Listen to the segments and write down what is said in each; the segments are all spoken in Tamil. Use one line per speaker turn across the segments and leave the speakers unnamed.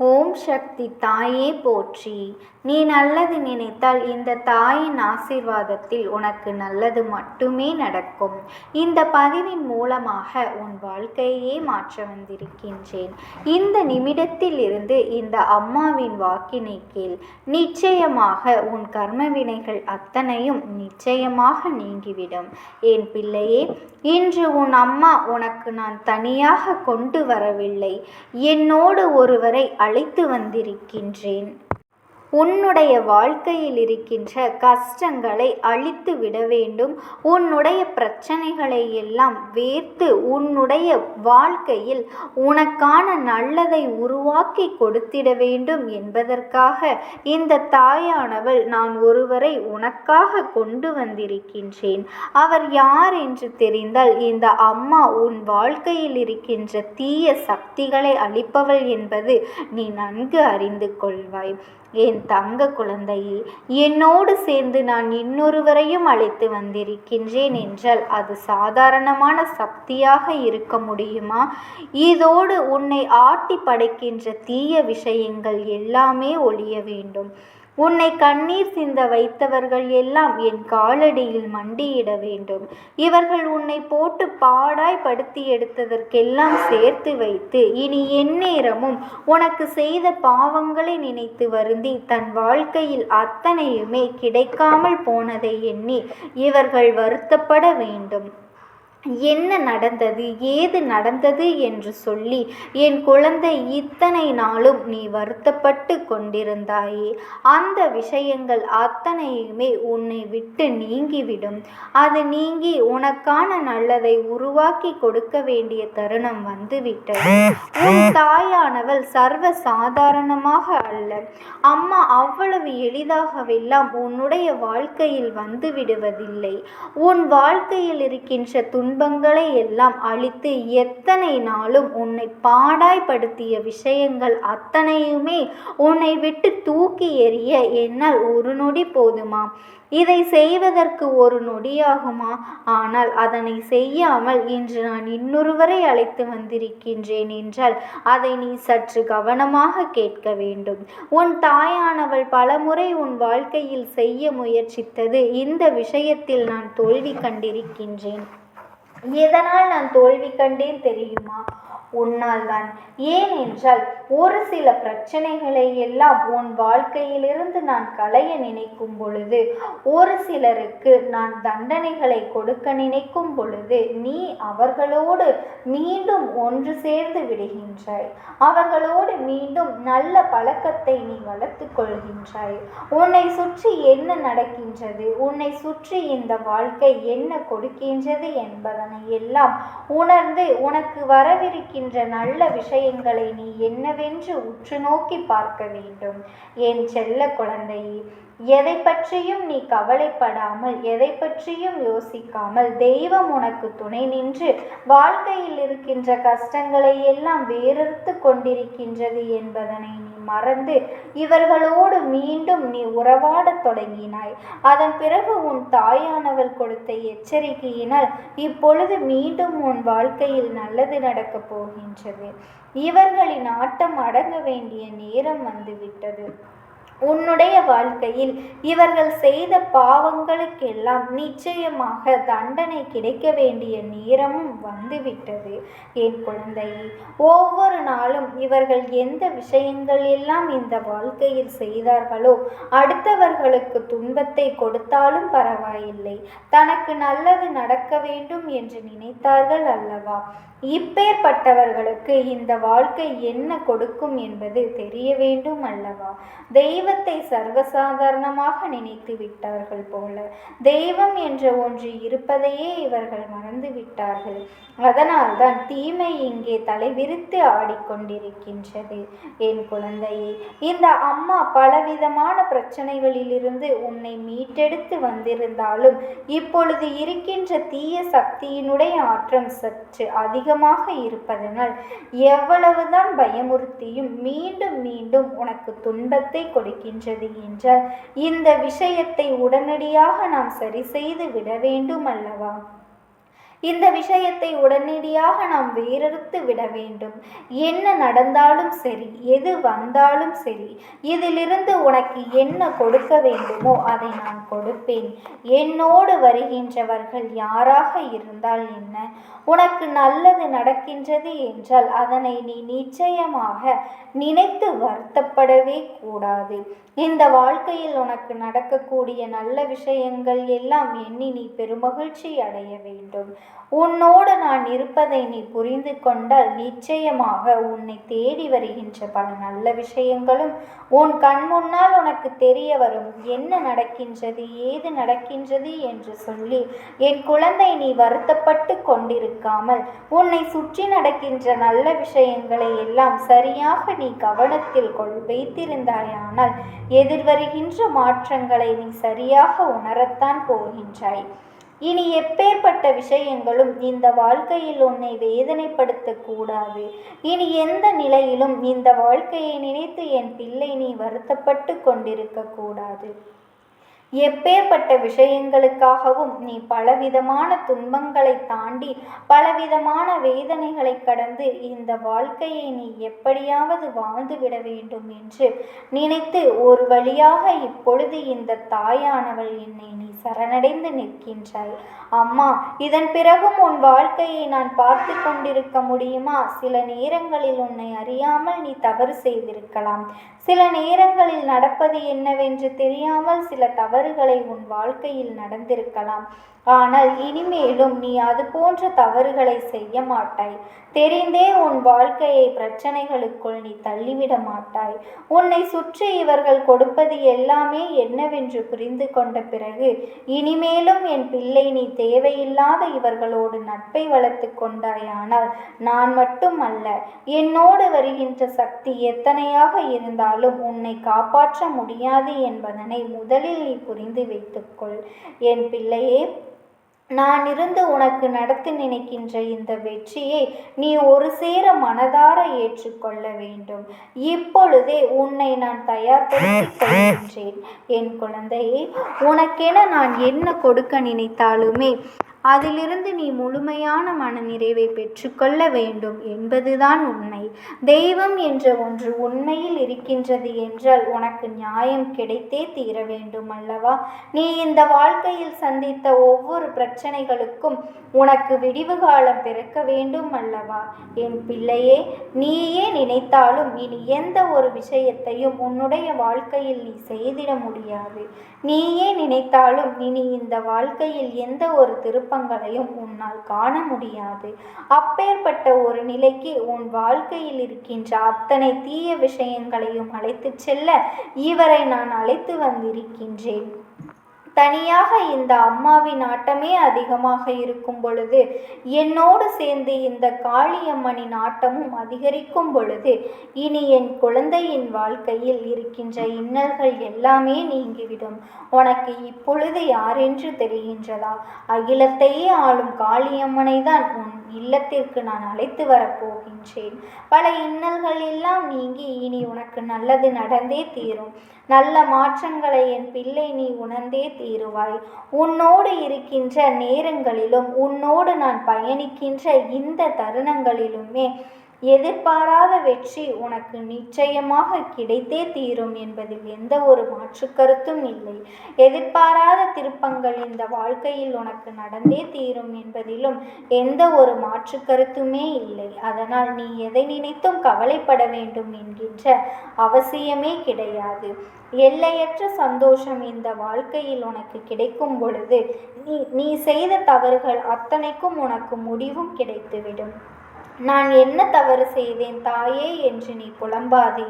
ஓம் சக்தி தாயே போற்றி. நீ நல்லது நினைத்தால் இந்த தாயின் ஆசீர்வாதத்தில் உனக்கு நல்லது மட்டுமே நடக்கும். இந்த பதிவின் மூலமாக உன் வாழ்க்கையே மாற்ற வந்திருக்கின்றேன். இந்த நிமிடத்தில் இருந்து இந்த அம்மாவின் வாக்கினை கீழ் நிச்சயமாக உன் கர்ம வினைகள் அத்தனையும் நிச்சயமாக நீங்கிவிடும். என் பிள்ளையே இன்று உன் அம்மா உனக்கு நான் தனியாக கொண்டு வரவில்லை. என்னோடு ஒருவரை அழைத்து வந்திருக்கின்றேன். உன்னுடைய வாழ்க்கையில் இருக்கின்ற கஷ்டங்களை அழித்து விட வேண்டும். உன்னுடைய பிரச்சனைகளை எல்லாம் வேர்த்து உன்னுடைய வாழ்க்கையில் உனக்கான நல்லதை உருவாக்கி கொடுத்திட வேண்டும் என்பதற்காக இந்த தாயானவள் நான் ஒருவரை உனக்காக கொண்டு வந்திருக்கின்றேன். அவர் யார் என்று தெரிந்தால் இந்த அம்மா உன் வாழ்க்கையில் இருக்கின்ற தீய சக்திகளை அழிப்பவள் என்பது நீ நன்கு அறிந்து கொள்வாய். என் தங்க குழந்தையே என்னோடு சேர்ந்து நான் இன்னொருவரையும் அழைத்து வந்திருக்கின்றேன் என்றால் அது சாதாரணமான சக்தியாக இருக்க முடியுமா? இதோடு உன்னை ஆட்டி படைக்கின்ற தீய விஷயங்கள் எல்லாமே ஒழிய வேண்டும். உன்னை கண்ணீர் சிந்த வைத்தவர்கள் எல்லாம் என் காலடியில் மண்டியிட வேண்டும். இவர்கள் உன்னை போட்டு பாடாய் படுத்தி எடுத்ததற்கெல்லாம் சேர்த்து வைத்து இனி எந்நேரமும் உனக்கு செய்த பாவங்களை நினைத்து வருந்தி தன் வாழ்க்கையில் அத்தனையுமே கிடைக்காமல் போனதை எண்ணி இவர்கள் வருத்தப்பட வேண்டும். என்ன நடந்தது? ஏது நடந்தது? என்று சொல்லி என் குழந்தை இத்தனை நாளும் நீ வருத்தப்பட்டு கொண்டிருந்தாயே. அந்த விஷயங்கள் அத்தனையுமே உன்னை விட்டு நீங்கிவிடும். அது நீங்கி உனக்கான நல்லதை உருவாக்கி கொடுக்க வேண்டிய தருணம் வந்துவிட்டது. உன் தாயானவள் சர்வ சாதாரணமாக அல்ல. அம்மா அவ்வளவு எளிதாகவெல்லாம் உன்னுடைய வாழ்க்கையில் வந்து விடுவதில்லை. உன் வாழ்க்கையில் இருக்கின்ற துண் துன்பங்களை எல்லாம் அழித்து எத்தனை நாளும் உன்னை பாடாய்படுத்திய விஷயங்கள் அத்தனையுமே உன்னை விட்டு தூக்கி எறிய என்னால் ஒரு நொடி போதுமா? இதை செய்வதற்கு ஒரு நொடியாகுமா? ஆனால் அதனை செய்யாமல் இன்று நான் இன்னொருவரை அழைத்து வந்திருக்கின்றேன் என்றால் அதை நீ சற்று கவனமாக கேட்க வேண்டும். உன் தாயானவள் பலமுறை உன் வாழ்க்கையில் செய்ய முயற்சித்தது. இந்த விஷயத்தில் நான் தோல்வி கண்டிருக்கின்றேன். எதனால் நான் தோல்வி கண்டேன் தெரியுமா? உன்னால் தான் ஏன் என்றால் ஒரு சில பிரச்சனைகளை எல்லாம் உன் வாழ்க்கையிலிருந்து நான் களைய நினைக்கும் பொழுது ஒரு சிலருக்கு நான் தண்டனைகளை கொடுக்க நினைக்கும் பொழுது நீ அவர்களோடு மீண்டும் ஒன்று சேர்ந்து விடுகின்றாய். அவர்களோடு மீண்டும் நல்ல பழக்கத்தை நீ வளர்த்து கொள்கின்றாய். உன்னை சுற்றி என்ன நடக்கின்றது? உன்னை சுற்றி இந்த வாழ்க்கை என்ன கொடுக்கின்றது என்பதனை எல்லாம் உணர்ந்து உனக்கு வரவிருக்கின்ற நல்ல விஷயங்களை நீ என்னவென்று உற்று நோக்கி பார்க்க வேண்டும். என் செல்ல குழந்தையே எதை பற்றியும் நீ கவலைப்படாமல் எதை பற்றியும் யோசிக்காமல் தெய்வம் உனக்கு துணை நின்று வாழ்க்கையில் இருக்கின்ற கஷ்டங்களை எல்லாம் வேறறுத்து கொண்டிருக்கின்றது என்பதனை நீ மறந்து இவர்களோடு மீண்டும் நீ உறவாடத் தொடங்கினாய். அதன் பிறகு உன் தாயானவள் கொடுத்த எச்சரிக்கையினால் இப்பொழுது மீண்டும் உன் வாழ்க்கையில் நல்லது நடக்கப் போகின்றது. இவர்களின் ஆட்டம் அடங்க வேண்டிய நேரம் வந்துவிட்டது. உன்னுடைய வாழ்க்கையில் இவர்கள் செய்த பாவங்களுக்கெல்லாம் நிச்சயமாக தண்டனை கிடைக்க வேண்டிய நேரமும் வந்துவிட்டது. என் குழந்தையே ஒவ்வொரு நாளும் இவர்கள் எந்த விஷயங்கள் எல்லாம் இந்த வாழ்க்கையில் செய்தார்களோ அடுத்தவர்களுக்கு துன்பத்தை கொடுத்தாலும் பரவாயில்லை. தனக்கு நல்லது நடக்க வேண்டும் என்று நினைத்தார்கள் அல்லவா? இப்பேற்பட்டவர்களுக்கு இந்த வாழ்க்கை என்ன கொடுக்கும் என்பது தெரிய வேண்டும் அல்லவா? தெய்வ தெய்வத்தை சர்வசாதாரணமாக நினைத்து விட்டார்கள் போல. தெய்வம் என்ற ஒன்று இருப்பதையே இவர்கள் மறந்து விட்டார்கள் அதனால்தான் தீமை இங்கே தலைவிரித்து ஆடிக்கொண்டிருக்கின்றது. என் குழந்தையே இந்த அம்மா பலவிதமான பிரச்சனைகளிலிருந்து உன்னை மீட்டெடுத்து வந்திருந்தாலும் இப்பொழுது இருக்கின்ற தீய சக்தியினுடைய ஆற்றம் சற்று அதிகமாக இருப்பதனால் எவ்வளவுதான் பயமுறுத்தியும் மீண்டும் மீண்டும் உனக்கு துன்பத்தை கொடுக்கின்றது என்றால் இந்த விஷயத்தை உடனடியாக நாம் சரி செய்து விட வேண்டும் அல்லவா இந்த விஷயத்தை உடனடியாக நாம் வேறறுத்து விட வேண்டும். என்ன நடந்தாலும் சரி எது வந்தாலும் சரி இதிலிருந்து உனக்கு என்ன கொடுக்க வேண்டுமோ அதை நான் கொடுப்பேன். என்னோடு வருகின்றவர்கள் யாராக இருந்தால் என்ன? உனக்கு நல்லது நடக்கின்றது என்றால் அதனை நீ நிச்சயமாக நினைத்து வருத்தப்படவே கூடாது. இந்த வாழ்க்கையில் உனக்கு நடக்கக்கூடிய நல்ல விஷயங்கள் எல்லாம் எண்ணி நீ பெருமகிழ்ச்சி அடைய வேண்டும். உன்னோடு நான் இருப்பதை நீ புரிந்து கொண்டால் நிச்சயமாக உன்னை தேடி வருகின்ற பல நல்ல விஷயங்களும் உன் கண் முன்னால் உனக்கு தெரிய வரும். என்ன நடக்கின்றது ஏது நடக்கின்றது என்று சொல்லி என் குழந்தை நீ வருத்தப்பட்டு கொண்டிருக்காமல் உன்னை சுற்றி நடக்கின்ற நல்ல விஷயங்களை எல்லாம் சரியாக நீ கவனத்தில் கொள் வைத்திருந்தாயானால் எதிர்வருகின்ற மாற்றங்களை நீ சரியாக உணரத்தான் போகின்றாய். இனி எப்பேற்பட்ட விஷயங்களும் இந்த வாழ்க்கையில் உன்னை வேதனைப்படுத்தக் கூடாது இனி எந்த நிலையிலும் இந்த வாழ்க்கையை நினைத்து என் பிள்ளை நீ வருத்தப்பட்டு கொண்டிருக்க கூடாது எப்பேற்பட்ட விஷயங்களுக்காகவும் நீ பலவிதமான துன்பங்களை தாண்டி பலவிதமான வேதனைகளை கடந்து இந்த வாழ்க்கையை நீ எப்படியாவது வாழ்ந்துவிட வேண்டும் என்று நினைத்து ஒரு வழியாக இப்பொழுது இந்த தாயானவள் என்னை நீ சரணடைந்து நிற்கின்றாய் அம்மா இதன் பிறகும் உன் வாழ்க்கையை நான் பார்த்து கொண்டிருக்க முடியுமா? சில நேரங்களில் உன்னை அறியாமல் நீ தவறு செய்திருக்கலாம். சில நேரங்களில் நடப்பது என்னவென்று தெரியாமல் சில தவறு தவறுகளை உன் வாழ்க்கையில் நடந்திருக்கலாம். ஆனால் இனிமேலும் நீ அது போன்ற தவறுகளை செய்ய மாட்டாய். தெரிந்தே உன் வாழ்க்கையை பிரச்சனைகளுக்குள் நீ தள்ளிவிட மாட்டாய். உன்னை சுற்றி இவர்கள் கொடுப்பது எல்லாமே என்னவென்று புரிந்து கொண்ட பிறகு இனிமேலும் என் பிள்ளை நீ தேவையில்லாத இவர்களோடு நட்பை வளர்த்து கொண்டாயானால் நான் மட்டும் அல்ல என்னோடு வருகின்ற சக்தி எத்தனையாக இருந்தாலும் உன்னை காப்பாற்ற முடியாது என்பதனை முதலில் நீ புரிந்து வைத்துக்கொள். என் பிள்ளையே நான் இருந்து உனக்கு நடத்தி நினைக்கின்ற இந்த வெற்றியை நீ ஒரு சேர மனதார ஏற்றுக்கொள்ள வேண்டும். இப்பொழுதே உன்னை நான் தயார்படுத்திக் கொள்கின்றேன். என் குழந்தையே உனக்கென நான் என்ன கொடுக்க நினைத்தாலுமே அதிலிருந்து நீ முழுமையான மனநிறைவை பெற்றுக்கொள்ள வேண்டும் என்பதுதான் உண்மை. தெய்வம் என்ற ஒன்று உண்மையில் இருக்கின்றது என்றால் உனக்கு நியாயம் கிடைத்தே தீர வேண்டும் அல்லவா? நீ இந்த வாழ்க்கையில் சந்தித்த ஒவ்வொரு பிரச்சனைகளுக்கும் உனக்கு விடிவு காலம் பிறக்க வேண்டும் அல்லவா? என் பிள்ளையே நீயே நினைத்தாலும் இனி எந்த ஒரு விஷயத்தையும் உன்னுடைய வாழ்க்கையில் நீ செய்திட முடியாது. நீயே நினைத்தாலும் இனி இந்த வாழ்க்கையில் எந்த ஒரு திருப்பங்களையும் உன்னால் காண முடியாது. அப்பேற்பட்ட ஒரு நிலைக்கு உன் வாழ்க்கையில் இருக்கின்ற அத்தனை தீய விஷயங்களையும் அழைத்துச் செல்ல இவரை நான் அழைத்து வந்திருக்கின்றேன். தனியாக இந்த அம்மாவின் ஆட்டமே அதிகமாக இருக்கும் பொழுது என்னோடு சேர்ந்து இந்த காளியம்மனின் ஆட்டமும் அதிகரிக்கும் பொழுது இனி என் குழந்தையின் வாழ்க்கையில் இருக்கின்ற இன்னல்கள் எல்லாமே நீங்கிவிடும். உனக்கு இப்பொழுது யாரென்று தெரிகின்றதா? அகிலத்தையே ஆளும் காளியம்மனை தான் உன் இல்லத்திற்கு நான் அழைத்து வரப்போகின்றேன். பல இன்னல்கள் எல்லாம் நீங்கி இனி உனக்கு நல்லது நடந்தே தீரும். நல்ல மாற்றங்களை என் பிள்ளை நீ உணர்ந்தே தீருவாய். உன்னோடு இருக்கின்ற நேரங்களிலும் உன்னோடு நான் பயணிக்கின்ற இந்த தருணங்களிலுமே எதிர்பாராத வெற்றி உனக்கு நிச்சயமாக கிடைத்தே தீரும் என்பதில் எந்த ஒரு மாற்று கருத்தும் இல்லை. எதிர்பாராத திருப்பங்கள் இந்த வாழ்க்கையில் உனக்கு நடந்தே தீரும் என்பதிலும் எந்த ஒரு மாற்று கருத்துமே இல்லை. அதனால் நீ எதை நினைத்தும் கவலைப்பட வேண்டும் என்கின்ற அவசியமே கிடையாது. எல்லையற்ற சந்தோஷம் இந்த வாழ்க்கையில் உனக்கு கிடைக்கும் பொழுது நீ நீ செய்த தவறுகள் அத்தனைக்கும் உனக்கு முடிவும் கிடைத்துவிடும். நான் என்ன தவறு செய்தேன் தாயே என்று நீ புலம்பாதே.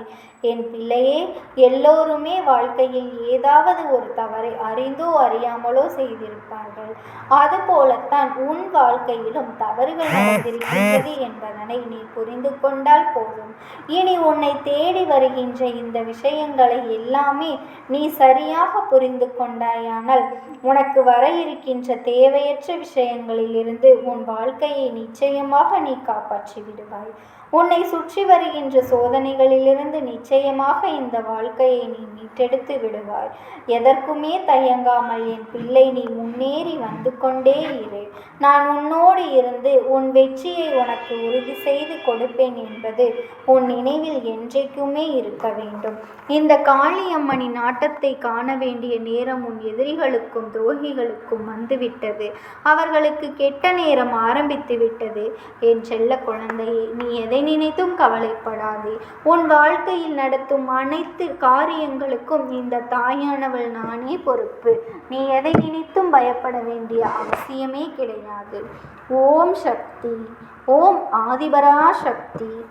என் பிள்ளையே எல்லோருமே வாழ்க்கையில் ஏதாவது ஒரு தவறை அறிந்தோ அறியாமலோ செய்திருப்பார்கள். அதுபோலத்தான் உன் வாழ்க்கையிலும் தவறுகள் நடந்திருக்கின்றது என்பதனை நீ புரிந்து கொண்டால் போதும். இனி உன்னை தேடி வருகின்ற இந்த விஷயங்களை எல்லாமே நீ சரியாக புரிந்து கொண்டாயானால் உனக்கு வர இருக்கின்ற தேவையற்ற விஷயங்களில் இருந்து உன் வாழ்க்கையை நிச்சயமாக நீ காப்பாற்றி விடுவாய் உன்னை சுற்றி வருகின்ற சோதனைகளிலிருந்து நிச்சயமாக இந்த வாழ்க்கையை நீ மீட்டெடுத்து விடுவாய். எதற்குமே தயங்காமல் என் பிள்ளை நீ முன்னேறி வந்து கொண்டே இரு. நான் உன்னோடு இருந்து உன் வெற்றியை உனக்கு உறுதி செய்து கொடுப்பேன் என்பது உன் நினைவில் என்றைக்குமே இருக்க வேண்டும். இந்த காளியம்மனின் ஆட்டத்தை காண வேண்டிய நேரம் உன் எதிரிகளுக்கும் துரோகிகளுக்கும் வந்துவிட்டது. அவர்களுக்கு கெட்ட நேரம் ஆரம்பித்து விட்டது என் செல்ல குழந்தையை நீ எதை நினைத்தும் கவலைப்படாதே. உன் வாழ்க்கையில் நடத்தும் அனைத்து காரியங்களுக்கும் இந்த தாயானவள் நானே பொறுப்பு. நீ எதை நினைத்தும் பயப்பட வேண்டிய அவசியமே கிடையாது. ஓம் சக்தி. ஓம் ஆதிபரா சக்தி.